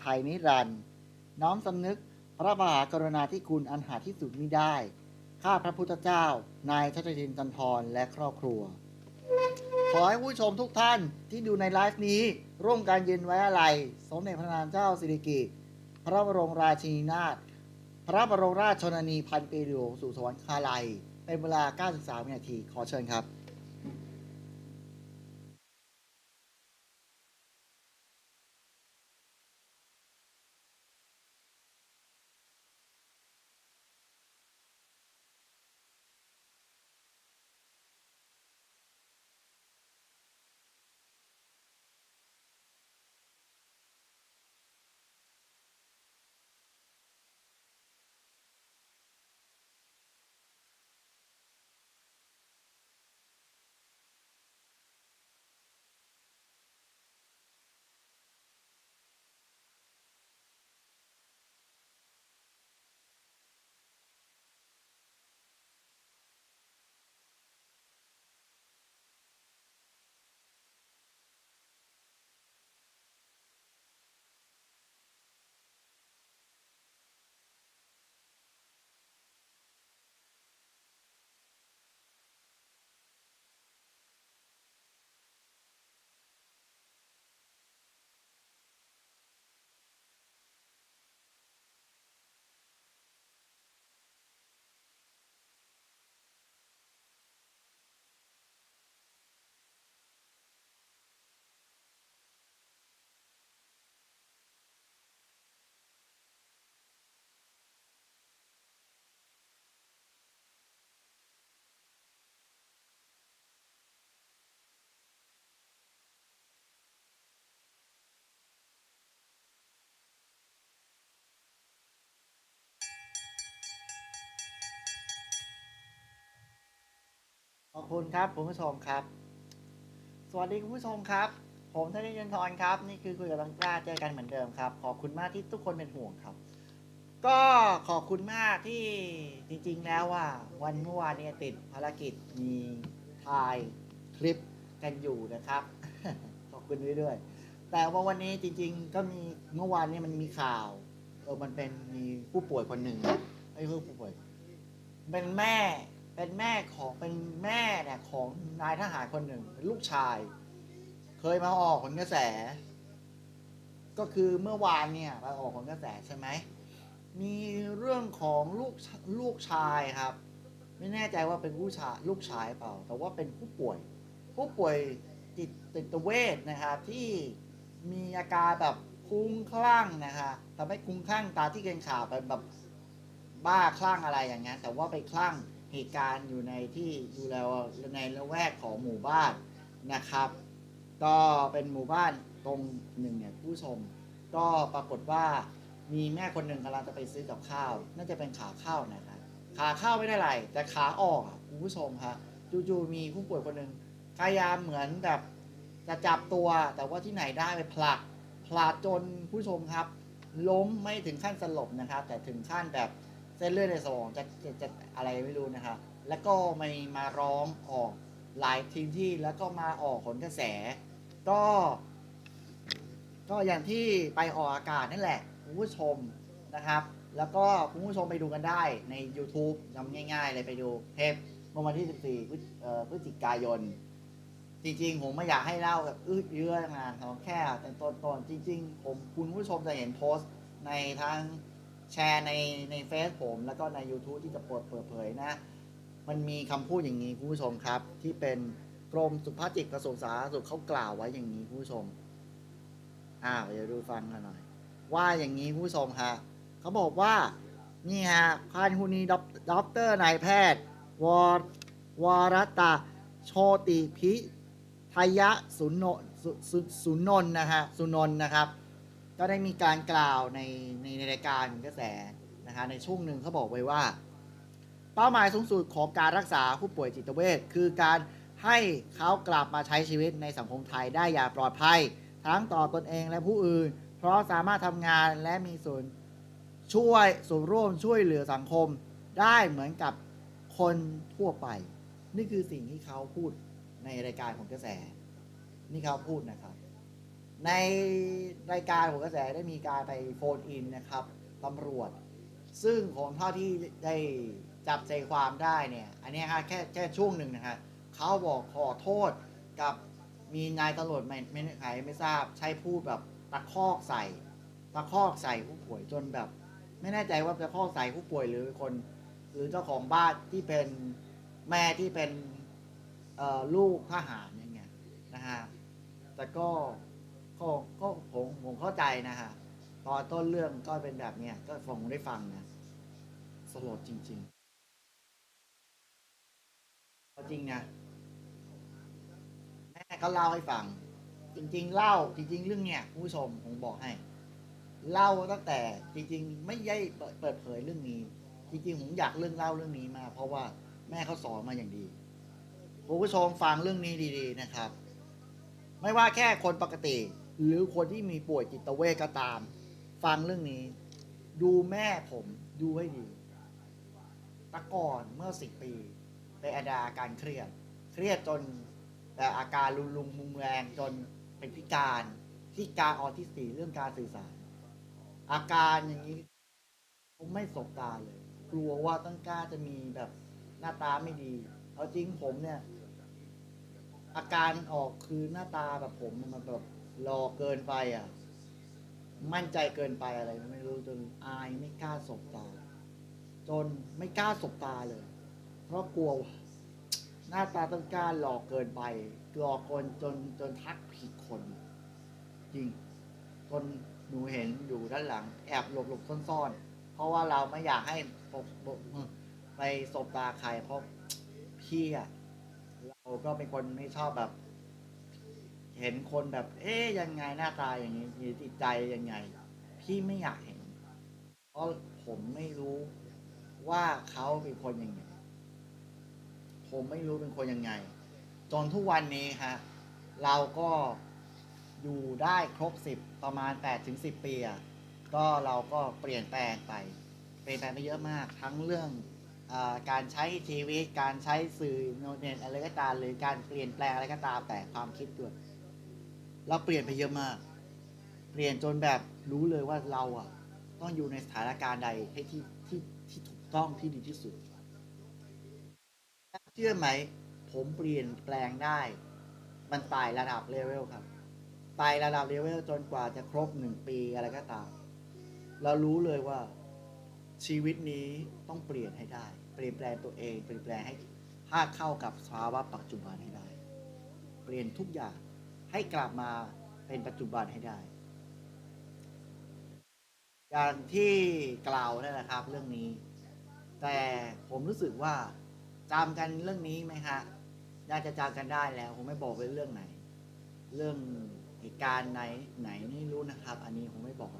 ไทยนิรันดร์น้อมสำนึกพระมหากรุณาธิคุณอันหาที่สุดมิได้ ข้าพระพุทธเจ้า นายชัชรินจันทร์และครอบครัว ขอให้ผู้ชมทุกท่านที่ดูในไลฟ์นี้ ร่วมกันยืนไว้อะไร สมเด็จพระนางเจ้าสิริกิติ์พระบรมราชินีนาถพระบรมราชชนนีพันปีหลวงสู่สวรรคาลัยเป็นเวลา 93 นาที ขอเชิญครับ อบคุณครับคุณผู้ชมครับ สวัสดีคุณผู้ชมครับ ผมธนิยันทรครับ นี่คือคุยกับบังกล้าเจอกันเหมือนเดิมครับ ขอบคุณมากที่ทุกคนเป็นห่วงครับ ก็ขอบคุณมากที่จริงๆแล้วว่า วันเมื่อวานเนี่ยติดภารกิจมีถ่ายคลิปกันอยู่นะครับ ขอบคุณด้วยๆแต่ว่าวันนี้จริง ๆ ก็มีเมื่อวานเนี่ยมันมีข่าวเออมันเป็นมีผู้ป่วยคนหนึ่งไอ้ผู้ป่วย เป็นแม่ เป็นแม่ของเป็นแม่เนี่ยของนายทหารคนหนึ่งเป็นลูกชาย เคยมาออกผลกระแส ก็คือเมื่อวานเนี่ยมาออกผลกระแสใช่ไหมมีเรื่องของลูกลูกชายครับ ไม่แน่ใจว่าเป็นผู้ชายลูกชายเปล่า แต่ว่าเป็นผู้ป่วย ผู้ป่วยจิตติดเวชนะครับที่มีอาการแบบคุ้มคลั่งนะคะทำให้คุ้มคลั่งตาที่เกินข่าวไปแบบบ้าคลั่งอะไรอย่างเงี้ยแต่ว่าไปคลั่ง เหตุการณ์อยู่ในที่อยู่แล้วในละแวกของหมู่บ้านนะครับ ก็เป็นหมู่บ้านตรงหนึ่งเนี่ยผู้ชม ก็ปรากฏว่ามีแม่คนหนึ่งกำลังจะไปซื้อกับข้าว น่าจะเป็นขาข้าวนะครับขาข้าวไม่ได้ไร แต่ขาออกคุณผู้ชมครับจู่ๆมีผู้ป่วยคนหนึ่งพยายามเหมือนแบบจะจับตัวแต่ว่าที่ไหนได้ไปผลักผลักจนผู้ชมครับ ล้มไม่ถึงขั้นสลบนะครับ แต่ถึงขั้นแบบ ส้นเลือดในสมองจะจะจะอะไรไม่รู้นะครับแล้วก็มีมาร้องออกหลายทีมที่แล้วก็มาออกผลกระแส ก็ ก็อย่างที่ไปออกอากาศนั่นแหละคุณผู้ชมนะครับ แล้วก็คุณผู้ชมไปดูกันได้ใน YouTube จำง่าย ๆ เลยไปดูเทปเมื่อวันที่ 14 พฤศเอ่อพฤศจิกายน จริง ๆ ผมไม่อยากให้เล่าแบบอื้อเยื้องานของแค่แต่ต้นๆจริง ๆ ผมคุณผู้ชมจะเห็นโพสต์ในทาง แชร์ในในเฟซผม แล้วก็ใน YouTube ที่จะเปิดเปิดเผยนะ มันมีคำพูดอย่างนี้คุณผู้ชมครับ ที่เป็นกรมสุขภาพจิตกระทรวงสาธารณสุขเขากล่าวไว้อย่างนี้คุณผู้ชม อ่าเดี๋ยวดูฟังกันหน่อย ว่าอย่างนี้คุณผู้ชมฮะเขาบอกว่านี่ฮะพันคุนีด็อกด็อกเตอร์นายแพทย์ วรวรตาโชติพิทยะสุนนสุนนนะฮะสุนนท์นะครับ ก็ได้มีการกล่าวในในในรายการกระแสนะฮะในช่วงหนึ่งเขาบอกไว้ว่า เป้าหมายสูงสุดของการรักษาผู้ป่วยจิตเวชคือการให้เขากลับมาใช้ชีวิตในสังคมไทยได้อย่างปลอดภัย ทั้งต่อตนเองและผู้อื่น เพราะสามารถทำงานและมีส่วนช่วยส่วนร่วมช่วยเหลือสังคมได้เหมือนกับคนทั่วไป นี่คือสิ่งที่เขาพูดในรายการของกระแส นี่เขาพูดนะครับ ในรายการของกระแสได้มีการไปโฟนอินนะครับตำรวจ ซึ่งของเท่าที่ได้จับใจความได้เนี่ย อันนี้ยฮะแค่แค่ช่วงหนึ่งนะฮะเขาบอกขอโทษกับมีนายตำรวจไม่ไม่ใครไม่ทราบใช้พูดแบบตะคอกใส่ตะคอกใส่ผู้ป่วยจนแบบ ไม่แน่ใจว่าตะคอกใส่ผู้ป่วยหรือคน หรือเจ้าของบ้านที่เป็นแม่ที่เป็นลูกทหารอย่างเงี้ยนะฮะแต่ก็ ก็ก็ผมผมเข้าใจนะฮะตอนต้นเรื่องก็เป็นแบบเนี้ยก็ผมได้ฟังนะสลดจริงๆจริงนะแม่ก็เล่าให้ฟัง จริง ๆ เล่าจริง ๆ เรื่องเนี้ยผู้ชมผมบอกให้ เล่าตั้งแต่จริง ๆ ไม่ได้เปิดเผยเรื่องนี้ จริงๆผมอยากเรื่องเล่าเรื่องนี้มา เพราะว่าแม่เขาสอนมาอย่างดีผู้ชมฟังเรื่องนี้ดี ๆ นะครับ ไม่ว่าแค่คนปกติ หรือคนที่มีป่วยจิตเวชก็ตาม ฟังเรื่องนี้ ดูแม่ผมดูให้ดีตะก่อนเมื่อสิบปีเป็นอาการเครียด เครียดจนแต่อาการรุนรุงมุงแรงจนเป็นพิการพิการออทิสติเรื่องการสื่อสาร อาการอย่างนี้ผมไม่สบตาเลย กลัวว่าต้นกล้าจะมีแบบหน้าตาไม่ดีเอาจริงผมเนี่ย อาการออกคือหน้าตาแบบผมมันแบบ รอเกินไปอะ มั่นใจเกินไปอะไรไม่รู้จนอายไม่กล้าสบตา จนไม่กล้าสบตาเลย เพราะกลัวว่าหน้าตาต้นกล้าหลอกเกินไปหลอกคนจนจนทักผิดคน จริงจนหนูเห็นอยู่ด้านหลัง แอบหลบหลบซ่อนๆ เพราะว่าเราไม่อยากให้ปกปกไปสบตาใครเพราะพี่อะเราก็เป็นคนไม่ชอบแบบ เห็นคนแบบ เอ๊ยยังไงหน้าตาอย่างนี้จิตใจยังไง พี่ไม่อยากเห็น เพราะผมไม่รู้ว่าเขาเป็นคนยังไง ผมไม่รู้เป็นคนยังไง จนทุกวันนี้ฮะเราก็อยู่ได้ครบสิบประมาณ8ปดถึงสิบปีอะก็เราก็เปลี่ยนแปลงไปเปลี่ยนแปลงไปเยอะมาก ทั้งเรื่องอการใช้ชีวิต การใช้สื่อโนเนตอะไรก็ตามหรือการเปลี่ยนแปลงอะไรก็ตามแต่ความคิดด้วย เราเปลี่ยนไปเยอะมาก เปลี่ยนจนแบบรู้เลยว่าเราอะ ต้องอยู่ในสถานการณ์ใดให้ที่ที่ที่ถูกต้องที่ดีที่สุดเชื่อไหม ผมเปลี่ยนแปลงได้ มันไต่ระดับเลเวลครับไต่ระดับเลเวลจนกว่าจะครบหนึ่งปีอะไรก็ตาม เรารู้เลยว่าชีวิตนี้ต้องเปลี่ยนให้ได้ เปลี่ยนแปลงตัวเอง เปลี่ยนแปลงให้ให้เข้ากับสภาวะปัจจุบันให้ได้ เปลี่ยนทุกอย่าง ให้กลับมาเป็นปัจจุบันให้ได้ อย่างที่กล่าวนั่นแหละครับ เรื่องนี้ แต่ผมรู้สึกว่าจำกันเรื่องนี้ไหมฮะน่าจะจำกันได้แล้ว ผมไม่บอกเป็นเรื่องไหน เรื่องเหตุการณ์ไหนไหนไม่รู้นะครับ อันนี้ผมไม่บอก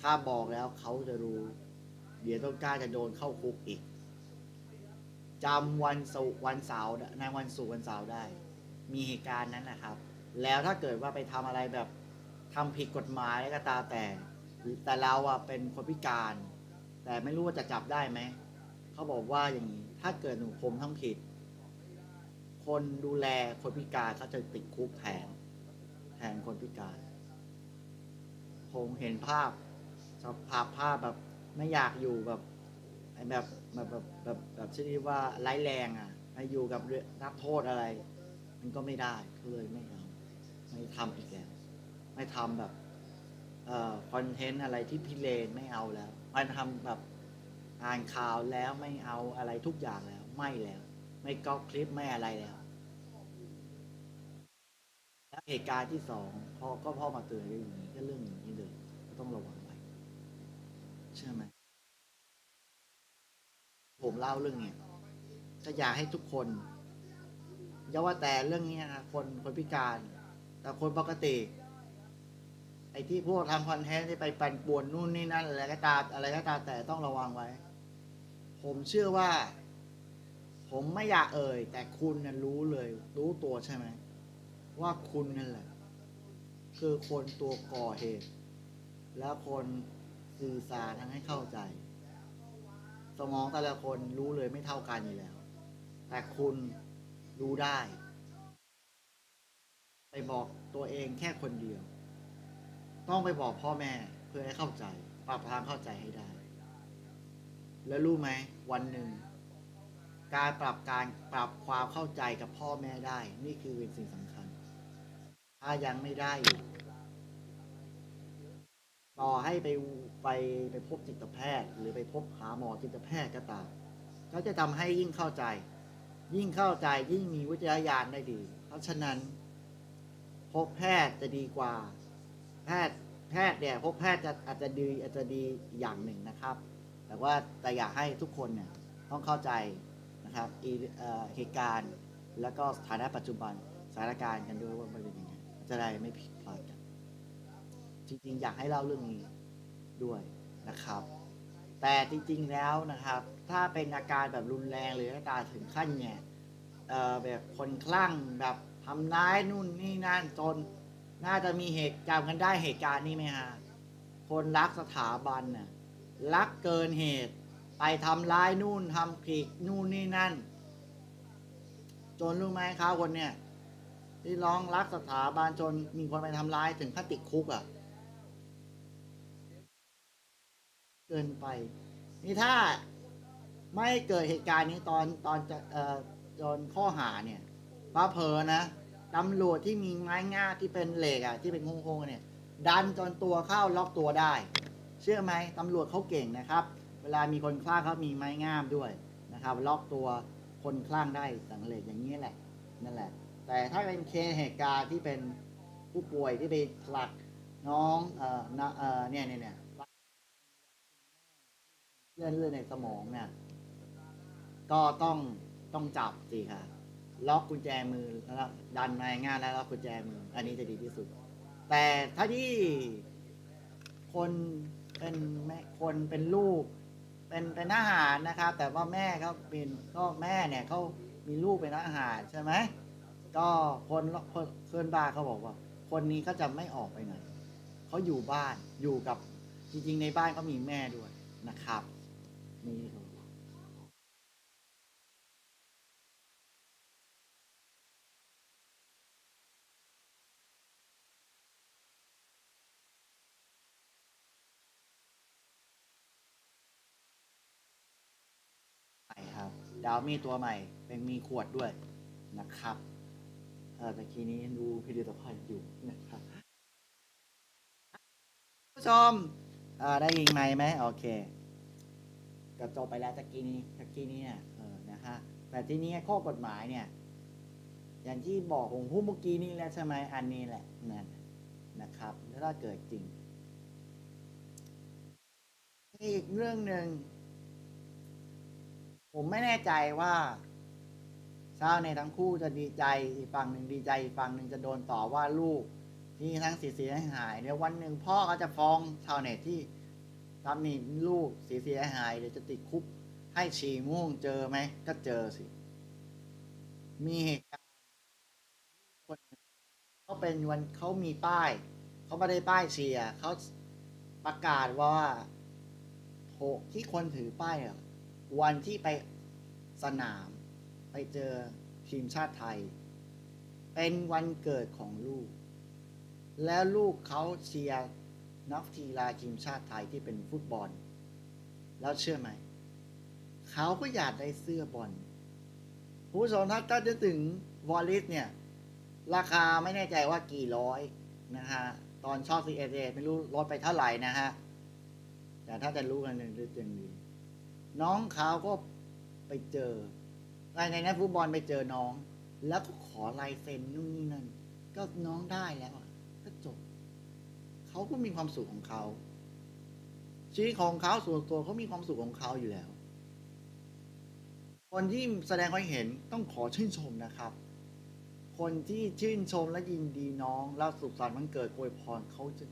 ถ้าบอกแล้วเขาจะรู้ เดี๋ยวต้นกล้าจะโดนเข้าคุกอีกจำวันศุกร์วันเสาร์ในวันศุกร์วันเสาร์ได้ มีเหตุการณ์นั้นนะครับ แล้วถ้าเกิดว่าไปทำอะไรแบบทำผิดกฎหมายก็ตาแต่ แต่เราอะเป็นคนพิการ แต่ไม่รู้ว่าจะจับได้ไหมเขาบอกว่าอย่างนี้ ถ้าเกิดหนูผมทำผิด คนดูแลคนพิการเขาจะติดคุกแทนแทนคนพิการ ผมเห็นภาพสภาพภาพแบบไม่อยากอยู่แบบไอ้แบบแบบแบบแบบแบบชนิดว่าไร้แรงอะไปอยู่กับนักโทษอะไร มันก็ไม่ได้ก็เลยไม่ ไม่ทำอีกแล้วไม่ทำแบบเอ่อคอนเทนต์อะไรที่พิเรนไม่เอาแล้วมันทำแบบอ่านข่าวแล้วไม่เอาอะไรทุกอย่างแล้ว ไม่แล้ว ไม่ก๊อปคลิปไม่อะไรแล้วเหตุการณ์ที่สองพ่อก็พ่อมาเตือนเรื่องนี้ก็เรื่องอย่างนี้เลยก็ต้องระวังไว้เชื่อไหมผมเล่าเรื่องเนี้ยจะอยากให้ทุกคนอย่าว่าแต่เรื่องนี้นะคนคนพิการ แต่คนปกติ ไอ้ที่พวกทำคอนเทนต์ที่ไปปั่นป่วนนู่นนี่นั่นอะไรก็ตามอะไรก็ตามแต่ต้องระวังไว้ ผมเชื่อว่า ผมไม่อยากเอ่ย แต่คุณน่ะรู้เลย รู้ตัวใช่ไหมว่าคุณนั่นแหละ คือคนตัวก่อเหตุ แล้วคนสื่อสารทำให้เข้าใจ สมองแต่ละคนรู้เลยไม่เท่ากันอยู่แล้ว แต่คุณรู้ได้ ไปบอกตัวเองแค่คนเดียว ต้องไปบอกพ่อแม่เพื่อให้เข้าใจ ปรับทางเข้าใจให้ได้ แล้วรู้ไหมวันหนึ่ง การปรับการปรับความเข้าใจกับพ่อแม่ได้ นี่คือเป็นสิ่งสำคัญ ถ้ายังไม่ได้ต่อให้ไปไปไปพบจิตแพทย์ หรือไปพบหาหมอจิตแพทย์ก็ตามก็จะทำให้ยิ่งเข้าใจ ยิ่งเข้าใจยิ่งมีวิจารณญาณได้ดี เพราะฉะนั้น พบแพทย์จะดีกว่า แพทย์แพทย์เนี่ยพบแพทย์จะอาจจะดีอาจจะดีอย่างหนึ่งนะครับ แต่ว่าแต่อยากให้ทุกคนเนี่ยต้องเข้าใจนะครับเหตุการณ์แล้วก็สถานะปัจจุบันสถานการณ์กันด้วยว่ามันเป็นยังไงจะได้ไม่ผิดพลาดกัน จริงๆ อยากให้เล่าเรื่องนี้ด้วยนะครับ แต่จริงๆแล้วนะครับ ถ้าเป็นอาการแบบรุนแรงหรืออาการถึงขั้นเนี่ยแบบคนคลั่งแบบ ทำร้ายนู่นนี่นั่นจน น่าจะมีเหตุจำกันได้เหตุการณ์นี้ไหมฮะ คนรักสถาบันน่ะรักเกินเหตุ ไปทำร้ายนู่นทำผิดนู่นนี่นั่น จนรู้ไหมครับคนเนี่ยที่ร้องรักสถาบันจนมีคนไปทำร้ายถึงขั้นติดคุกอะ่ะ เกินไป นี่ถ้าไม่เกิดเหตุการณ์นี้ตอนตอนจะเอ่อจนข้อหาเนี่ย ป้าเพอนะตำรวจที่มีไม้ง่าที่เป็นเหล็กอะที่เป็นโค้งๆเนี่ย ดันจนตัวเข้าล็อกตัวได้ เชื่อไหมตำรวจเขาเก่งนะครับ เวลามีคนคลั่งเขามีไม้งามด้วยนะครับ ล็อกตัวคนคลั่งได้สังเหล็กอย่างนี้แหละนั่นแหละ แต่ถ้าเป็นเคสเหตุการณ์ที่เป็นผู้ป่วยที่ไปผลักน้องเอ่อนเอ่อเนี่ยเนี่ยเนี่ยเลื่อนเลื่อนในสมองเนี่ยก็ต้องต้องจับสิค่ะ ล็อกกุญแจมือแล้วดันไม้งานแล้วล็อกกุญแจมือ อันนี้จะดีที่สุด แต่ถ้าที่คนเป็นแม่คนเป็นลูก เป็นเป็นทหารนะครับ แต่ว่าแม่เขาเป็นก็แม่เนี่ยเขามีลูกเป็นทหารใช่ไหมก็คนคนเพื่อนบ้านเขาบอกว่า คนนี้ก็จะไม่ออกไปไหนเขาอยู่บ้านอยู่กับจริงๆในบ้านเขามีแม่ด้วยนะครับนี่ครับ ใหม่ครับ ดาวมีตัวใหม่ เป็นมีขวดด้วยนะครับเออตะกี้นี้ดูพิพิธภัณฑ์อยู่นะครับผู้ชมเออได้ยินไหมไหมโอเคก็จบไปแล้วตะกี้นี้ตะกี้นี้เนี่ยเออนะฮะแต่ทีนี้ข้อกฎหมายเนี่ย อย่างที่บอกผมพูดเมื่อกี้นี้แล้วใช่ไหมอันนี้แหละนั่นนะครับถ้าเกิดจริง อีกเรื่องหนึ่ง ผมไม่แน่ใจว่าชาวเน็ตทั้งคู่จะดีใจอีกฝั่งหนึ่งดีใจอีกฝั่งหนึ่งจะโดนต่อว่าลูกที่ทั้งเสียเสียหายเดี๋ยววันหนึ่งพ่อก็จะฟ้องชาวเน็ตที่ทำนี่ลูกเสียเสียหายเดี๋ยวจะติดคุกให้ฉี่ม่วงเจอไหมก็เจอสิ มีเหตุการณ์คนเขาเป็นวันเขามีป้ายเขาไม่ได้ป้ายเชียร์เขาประกาศว่าโถที่คนถือป้ายอะ วันที่ไปสนาม ไปเจอทีมชาติไทย เป็นวันเกิดของลูก แล้วลูกเขาเชียร์นักกีฬาทีมชาติไทยที่เป็นฟุตบอล แล้วเชื่อไหม เขาก็อยากได้เสื้อบอลผู้ชมถ้าถ้าจะถึงวอลลิสเนี่ย ราคาไม่แน่ใจว่ากี่ร้อยนะฮะ ตอนชอบซีเอเไม่รู้ลดไปเท่าไหร่นะฮะ แต่ถ้าจะรู้กันหนึ่งเรื่องดี น้องเขาก็ไปเจอในในนักฟุตบอลไปเจอน้อง แล้วก็ขอลายเซ็นนู่นนี่นั่นก็น้องได้แล้วก็จบเขาก็มีความสุขของเขาชีวิตของเขาส่วนตัวเขามีความสุขของเขาอยู่แล้ว คนที่แสดงความเห็นต้องขอชื่นชมนะครับ คนที่ชื่นชมและยินดีน้องแล้วสุขสันต์วันเกิดอวยพรเขาจะ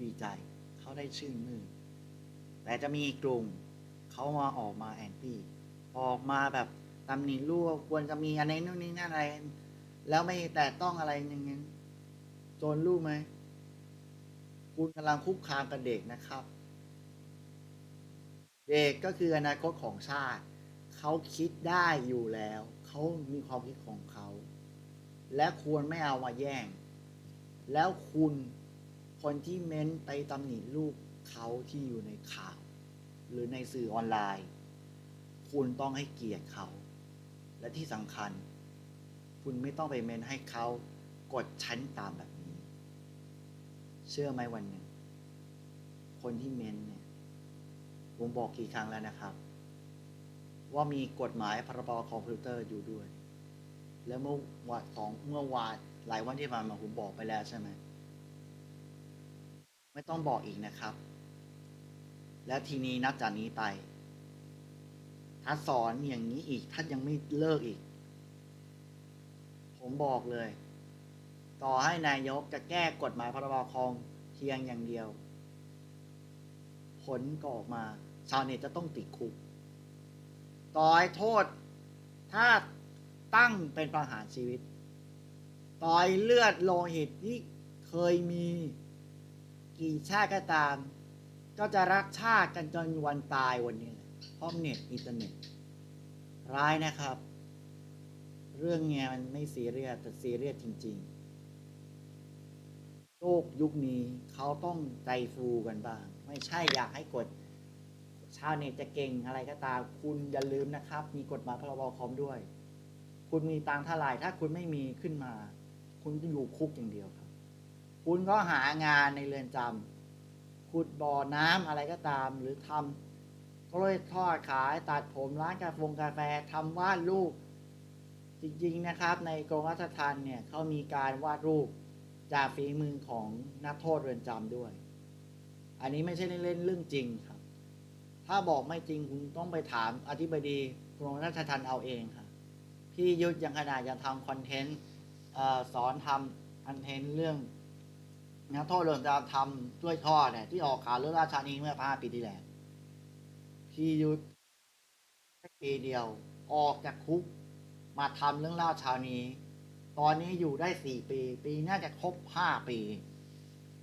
ดีใจ เขาได้ชื่นมื่นแต่จะมีอีกกลุ่ม เขามาออกมาแอนตี้ออกมาแบบตำหนิลูกควรจะมีอะไรนู่นนี่นั่นอะไร แล้วไม่แต่ต้องอะไรอย่างเงี้ยจนรู้ไหมคุณกำลังคุกคามกับเด็กนะครับ เด็กก็คืออนาคตของชาติ เขาคิดได้อยู่แล้ว เขามีความคิดของเขา และควรไม่เอามาแย่ง แล้วคุณคนที่เม้นไปตำหนิลูกเขาที่อยู่ในข่าว หรือในสื่อออนไลน์ คุณต้องให้เกียรติเขา และที่สำคัญ คุณไม่ต้องไปเมนให้เขากดชั้นตามแบบนี้ เชื่อไหมวันหนึ่ง คนที่เมนเนี่ย ผมบอกกี่ครั้งแล้วนะครับ ว่ามีกฎหมายพรบคอมพิวเตอร์อยู่ด้วย แล้วเมื่อวันสองเมื่อวานหลายวันที่ผ่านมาผมบอกไปแล้วใช่ไหมไม่ต้องบอกอีกนะครับ แล้วทีนี้นับจากนี้ไป ถ้าสอนอย่างนี้อีกถ้านยังไม่เลิกอีก ผมบอกเลย ต่อให้นายกจะแก้กฎหมายพรบคอมเพียงอย่างเดียว ผลก็ออกมา ชาวเน็ตจะต้องติดคุก ต่อให้โทษ ถ้าตั้งเป็นประหารชีวิต ต่อยเลือดโลหิตที่เคยมี กี่ชาติก็ตาม ก็จะรักชาติกันจนวันตายวันนี้แหละเพราะเน็ตอินเทอร์เน็ต ร้ายนะครับ เรื่องเนี้ยมันไม่ซีเรียสแต่ซีเรียสจริง ๆ โลกยุคนี้เขาต้องใจฟูกันบ้าง ไม่ใช่อยากให้กด ชาวเน็ตจะเก่งอะไรก็ตาม คุณอย่าลืมนะครับ มีกฎหมายพรบคอมด้วย คุณมีตังเท่าไหร่ถ้าคุณไม่มีขึ้นมา คุณจะอยู่คุกอย่างเดียวครับ คุณก็หางานในเรือนจำ ขุดบ่อน้ำอะไรก็ตาม หรือทำกล้วยทอดขายตัดผมร้านกาแฟกาแฟทำวาดรูป จริง ๆ นะครับ ในกรมราชทัณฑ์เนี่ยเขามีการวาดรูปจากฝีมือของนักโทษเรือนจำด้วย อันนี้ไม่ใช่เล่นเรื่องจริงครับ ถ้าบอกไม่จริงคุณต้องไปถามอธิบดีกรมราชทัณฑ์เอาเองครับพี่ยุทธยังขนาดจะทำคอนเทนต์สอนทำคอนเทนต์เรื่อง นักโทษเรือนจำทำด้วยท่อเนี่ยที่ออกข่าวเรื่องราชานีเมื่อห้าปีที่แล้วพี่ยุทธแค่ปีเดียว ออกจากคุก มาทำเรื่องเล่าชานีตอนนี้อยู่ได้สี่ปี ปีน่าจะครบห้าปี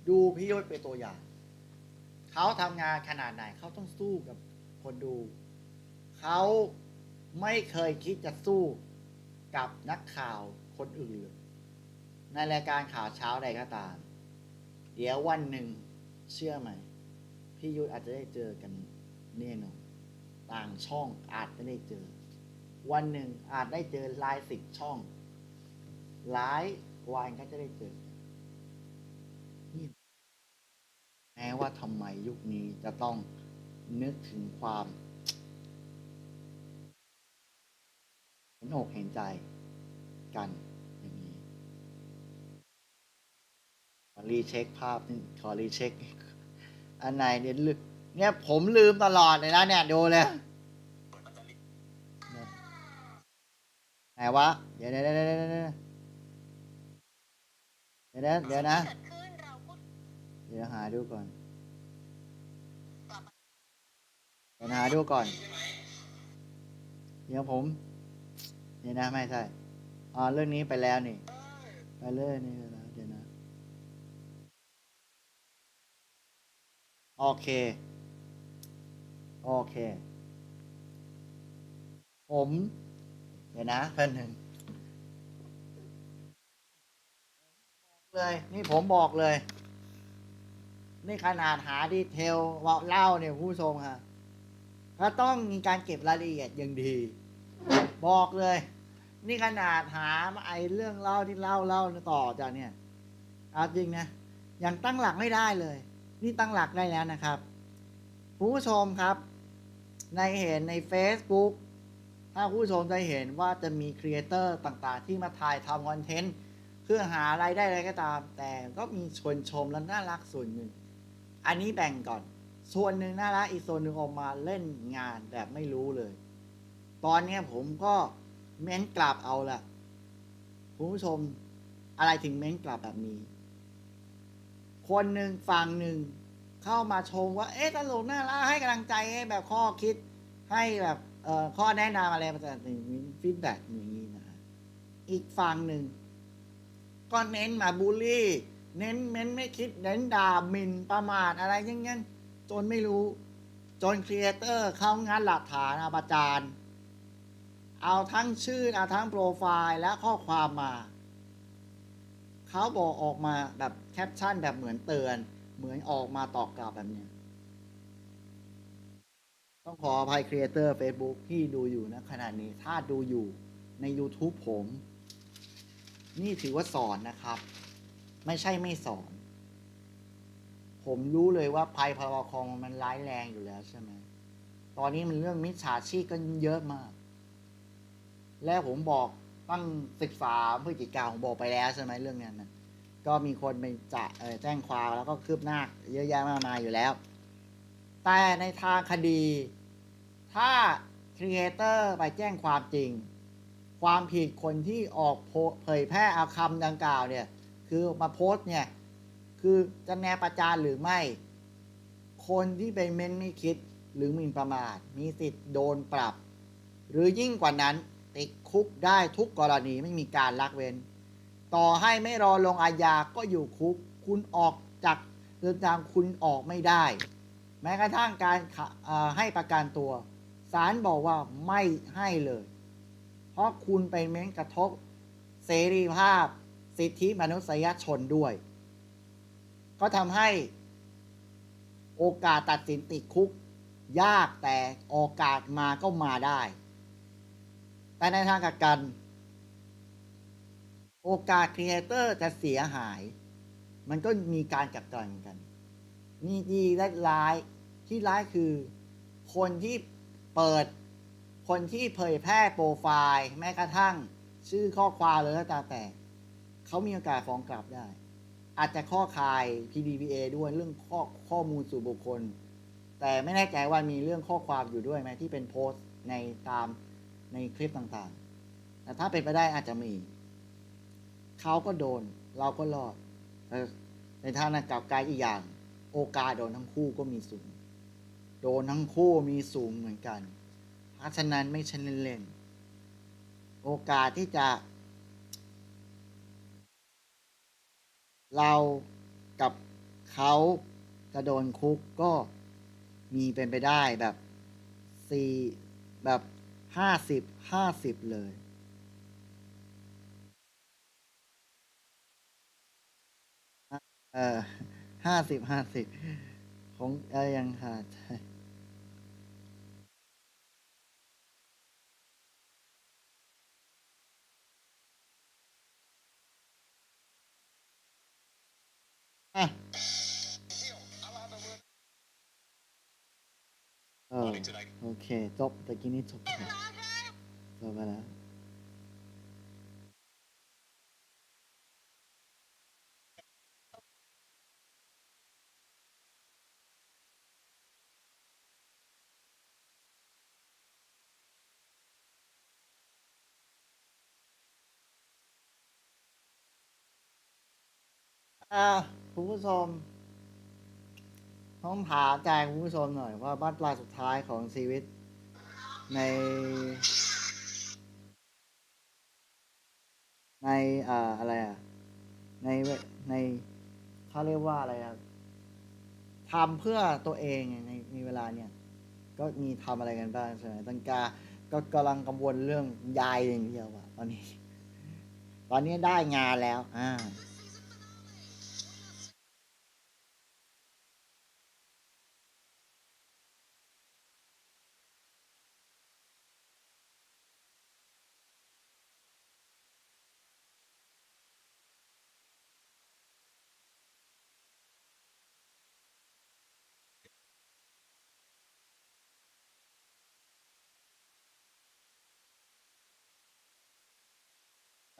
ดูพี่ยศเป็นตัวอย่าง เขาทำงานขนาดไหนเขาต้องสู้กับคนดู เขาไม่เคยคิดจะสู้กับนักข่าวคนอื่นเลยในรายการข่าวเช้าใดก็ตาม เดี๋ยววันหนึ่งเชื่อไหมพี่ยุทธอาจจะได้เจอกันแน่นอนต่างช่องอาจจะได้เจอ วันหนึ่งอาจได้เจอหลายสิบช่อง หลายวันก็จะได้เจอนี่แม้ว่าทำไมยุคนี้จะต้องนึกถึงความเห็นอกเห็นใจกัน รีเช็คภาพนี่ขอรีเช็คอันไหนเนี่ยเนี่ยผมลืมตลอดเลยนะเนี่ยดูเลยไหนวะ เดี๋ยวเดี๋ยวเดี๋ยวเดี๋ยวเดี๋ยวเดี๋ยวนะเดี๋ยวนะ เดี๋ยวหาดูก่อน เดี๋ยวหาดูก่อน เดี๋ยวผมเดี๋ยวนะไม่ใช่ อ่าเรื่องนี้ไปแล้วนี่ ไปเลยนี่ไปแล้วเดี๋ยวนะ โอเค โอเค ผม เดี๋ยวนะเพื่อนหนึ่งเลย นี่ผมบอกเลย นี่ขนาดหาดีเทลว่าเล่าเนี่ยผู้ชมค่ะก็ต้องมีการเก็บรายละเอียดอย่างดี บอกเลย นี่ขนาดหาไอเรื่องเล่าที่เล่าเล่าต่อจากเนี่ยเอาจริงนะยังตั้งหลักไม่ได้เลย นี่ตั้งหลักได้แล้วนะครับผู้ชมครับ ในเห็นใน Facebook ถ้าผู้ชมจะเห็นว่าจะมีครีเอเตอร์ต่างๆ ที่มาถ่ายทำคอนเทนต์คือพื่อหารายได้อะไรก็ตาม แต่ก็มีชวนชมและน่ารักส่วนหนึ่ง อันนี้แบ่งก่อน ส่วนหนึ่งน่ารักอีกส่วนหนึ่งออกมาเล่นงานแบบไม่รู้เลย ตอนนี้ผมก็เม้นกลับเอาละคุณผู้ชมอะไรถึงเม้นกลับแบบนี้ คนหนึ่งฝั่งหนึ่ง เข้ามาชมว่า เอ๊ะตลกน่ารักให้กำลังใจให้แบบข้อคิดให้แบบเอ่อข้อแนะนำอะไรมาจากนี้ฟีดแบ็กอย่างนี้นะอีกฝั่งหนึ่ง ก็เน้นมาบูลลี่ เน้นเม้นไม่คิด เน้นด่าหมิ่นประมาทอะไรอย่างเงี้ยจนไม่รู้ จนครีเอเตอร์เข้างานหลักฐานอาบาจารย์เอาทั้งชื่อเอาทั้งโปรไฟล์และข้อความมา เขาบอกออกมาแบบแคปชั่นแบบเหมือนเตือน เหมือนออกมาตอบกลับแบบเนี้ยต้องขออภัยครีเอเตอร์ Facebook ที่ดูอยู่นะขณะนี้ถ้าดูอยู่ใน YouTube ผม นี่ถือว่าสอนนะครับ ไม่ใช่ไม่สอน ผมรู้เลยว่าภัยพรบคอมมันร้ายแรงอยู่แล้วใช่ไหมตอนนี้มันเรื่องมิจฉาชีพก็เยอะมาก แล้วผมบอก ตั้งศึกษาพฤศจิกาผมบอกไปแล้วใช่ไหมเรื่องนั้นนะก็มีคนไปจะแจ้งความแล้วก็คืบหน้าเยอะแยะมากมายอยู่แล้ว แต่ในทางคดี ถ้าครีเอเตอร์ไปแจ้งความจริง ความผิดคนที่ออกโพเผยแพร่เอาคำดังกล่าวเนี่ย คือมาโพสเนี่ย คือจะแนวประจานหรือไม่ คนที่ไปเม้นไม่คิดหรือหมิ่นประมาทมีสิทธิ์โดนปรับ หรือยิ่งกว่านั้น ติดคุกได้ทุกกรณีไม่มีการลักเว้น ต่อให้ไม่รอลงอาญาก็อยู่คุก คุณออกจากเรือนจำคุณออกไม่ได้ แม้กระทั่งการให้ประกันตัวศาลบอกว่าไม่ให้เลย เพราะคุณไปเม้นกระทบเสรีภาพสิทธิมนุษยชนด้วย ก็ทำให้โอกาสตัดสินติดคุกยากแต่โอกาสมาก็มาได้ แต่ในทางกลับกัน โอกาสครีเอเตอร์จะเสียหาย มันก็มีการกลับกันเหมือนกัน มีดีและร้ายที่ร้ายคือ คนที่เปิด คนที่เผยแพร่โปรไฟล์แม้กระทั่ง ชื่อข้อความเลยก็ตามแต่เขามีโอกาสฟ้องกลับได้ อาจจะข้อคาย PDPA ด้วยเรื่องข้อข้อมูลส่วนบุคคล แต่ไม่แน่ใจว่ามีเรื่องข้อความอยู่ด้วยไหมที่เป็นโพสต์ในตาม ในคลิปต่างๆ แต่ถ้าเป็นไปได้อาจจะมี เขาก็โดน เราก็รอด แต่ในทางกลับกายอีกอย่าง โอกาสโดนทั้งคู่ก็มีสูง โดนทั้งคู่มีสูงเหมือนกัน เพราะฉะนั้นไม่ใช่เล่นๆ โอกาสที่จะ เรากับเขาจะโดนคุกก็มีเป็นไปได้แบบสี่แบบ ห้าสิบห้าสิบเลยเออห้าสิบห้าสิบของเออยังค่ะใช่อะ เออโอเค จบตะกี้นี้จบไปแล้วจบไปแล้วอ่าคุณผู้ชม ต้องถามแจงคุณผู้ชมหน่อยว่าบ้านปลายสุดท้ายของชีวิต ใน ในอ่าอะไรอะ ในในเขาเรียกว่าอะไรอะทำเพื่อตัวเองไงในในเวลาเนี่ย ก็มีทำอะไรกันบ้างใช่ไหมตังกาก็กำลังกังวลเรื่องยายอย่างเดียวอะตอนนี้ ตอนนี้ได้งานแล้ว อ่า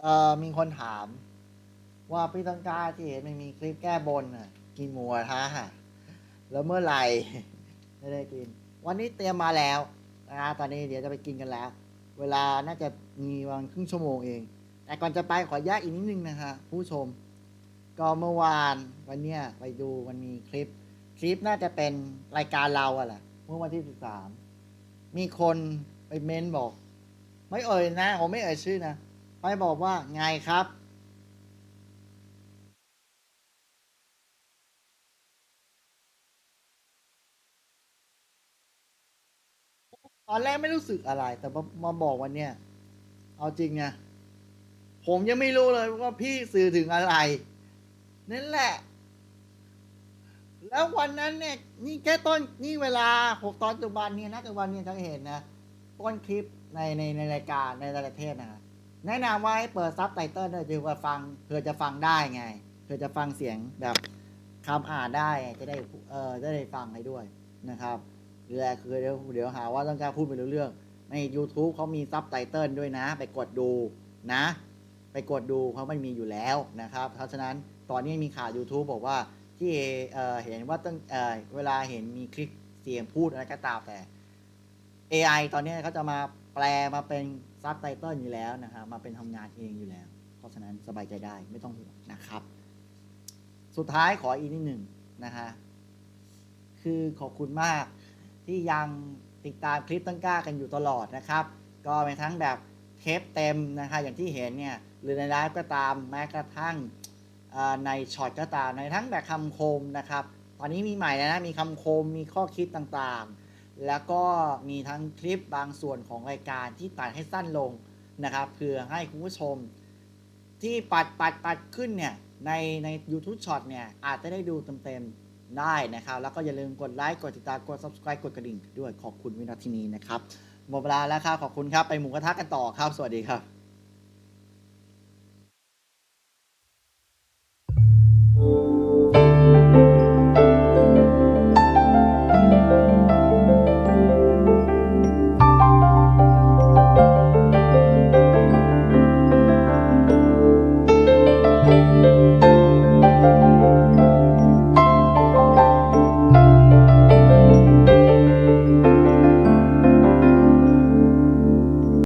เอ่อมีคนถาม ว่าพี่ตังกาที่เห็นมันมีคลิปแก้บนน่ะ กินหมูกระทะแล้วเมื่อไหร่ ไม่ได้กิน วันนี้เตรียมมาแล้วนะตอนนี้เดี๋ยวจะไปกินกันแล้ว เวลาน่าจะมีวันครึ่งชั่วโมงเอง แต่ก่อนจะไปขออนุญาตอีกนิดนึงนะคะผู้ชม ก็เมื่อวานวันเนี้ยไปดูมันมีคลิป คลิปน่าจะเป็นรายการเราอะแหละเมื่อวันที่สิบสามมีคนไปเม้นบอก ไม่เอ่ยนะผมไม่เอ่ยชื่อนะ ไปบอกว่าไงครับตอนแรกไม่รู้สึกอะไร แต่มาบอกวันเนี้ยเอาจริงไงผมยังไม่รู้เลยว่าพี่สื่อถึงอะไรนั่นแหละ แล้ววันนั้นเนี่ย นี่แค่ต้นนี่เวลาหกตอนปัจจุบันเนี่ยนะปัจจุบันเนี่ยจะเห็นนะต้นคลิปในในในรายการในประเทศนะครับ แนะนำว่าให้เปิดซับไตเติลด้วยจะว่าฟังเพื่อจะฟังได้ไงเพื่อจะฟังเสียงแบบคำอ่านได้จะได้เออจะได้ฟังให้ด้วยนะครับหรืออะไรคือเดี๋ยวเดี๋ยวหาว่าต้องการพูดไปรู้เรื่อง ใน YouTube เขามีซับไตเติลด้วยนะ ไปกดดูนะ ไปกดดูเพราะมันมีอยู่แล้วนะครับ เพราะฉะนั้นตอนนี้มีข่าว YouTube บอกว่าที่เออเห็นว่าตั้งเออเวลาเห็นมีคลิปเสียงพูดอะไรก็ตามแต่ AI ตอนนี้เขาจะมาแปลมาเป็น ซับไตเติลอยู่แล้วนะครับมาเป็นทำงานเองอยู่แล้ว เพราะฉะนั้นสบายใจได้ไม่ต้องห่วงนะครับ สุดท้ายขออีกนิดหนึ่งนะคะคือขอบคุณมากที่ยังติดตามคลิปตั้งกล้ากันอยู่ตลอดนะครับ ก็เป็นทั้งแบบเทปเต็มนะคะอย่างที่เห็นเนี่ยหรือในไลฟ์ก็ตามแม้กระทั่งในช็อตก็ตามในทั้งแบบคำคมนะครับ ตอนนี้มีใหม่แล้วนะมีคำคมมีข้อคิดต่างๆ แล้วก็มีทั้งคลิปบางส่วนของรายการที่ตัดให้สั้นลงนะครับเพื่อให้คุณผู้ชม ที่ปัดปัดปัดขึ้นเนี่ยในใน YouTube Short เนี่ยอาจจะได้ดูเต็มๆได้นะครับ แล้วก็อย่าลืมกดไลค์กดติดตามกด subscribe กดกระดิ่งด้วยขอบคุณวินาทีนี้นะครับ หมดเวลาแล้วครับ ขอบคุณครับ ไปหมูกระทะกันต่อครับ สวัสดีครับ